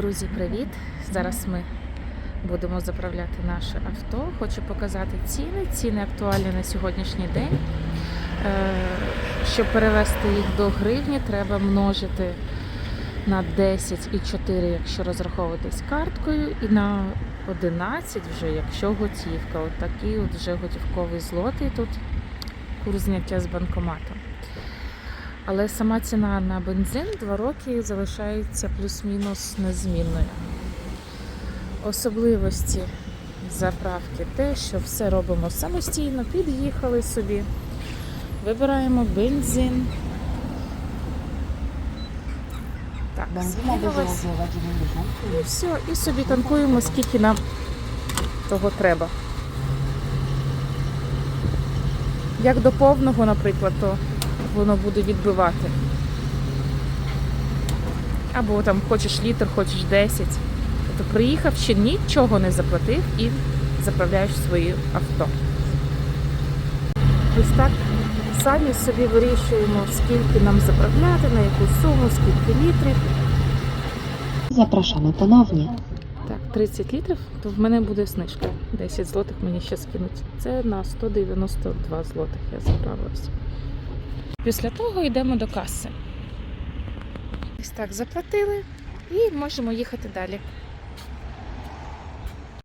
Друзі, привіт! Зараз ми будемо заправляти наше авто. Хочу показати ціни. Ціни актуальні на сьогоднішній день. Е, Щоб перевести їх до гривні, треба множити на 10,4, якщо розраховуватись карткою, і на 11 вже, якщо готівка. От от вже готівковий злотий тут курс зняття з банкомату. Але сама ціна на бензин 2 роки залишається плюс-мінус незмінною. Особливості заправки те, що все робимо самостійно, під'їхали собі, вибираємо бензин. Так, 90. І все, і собі танкуємо, скільки нам того треба. Як до повного, наприклад, то воно буде відбивати. Або там хочеш літр, хочеш 10. Тобто приїхав, ще нічого не заплатив і заправляєш своє авто. Ось так самі собі вирішуємо, скільки нам заправляти, на яку суму, скільки літрів. Zapraszamy ponownie. Так, 30 літрів, то в мене буде знижка. 10 злотих мені ще скинуть. Це на 192 злотих я заправилась. Після того йдемо до каси. Ось так заплатили і можемо їхати далі.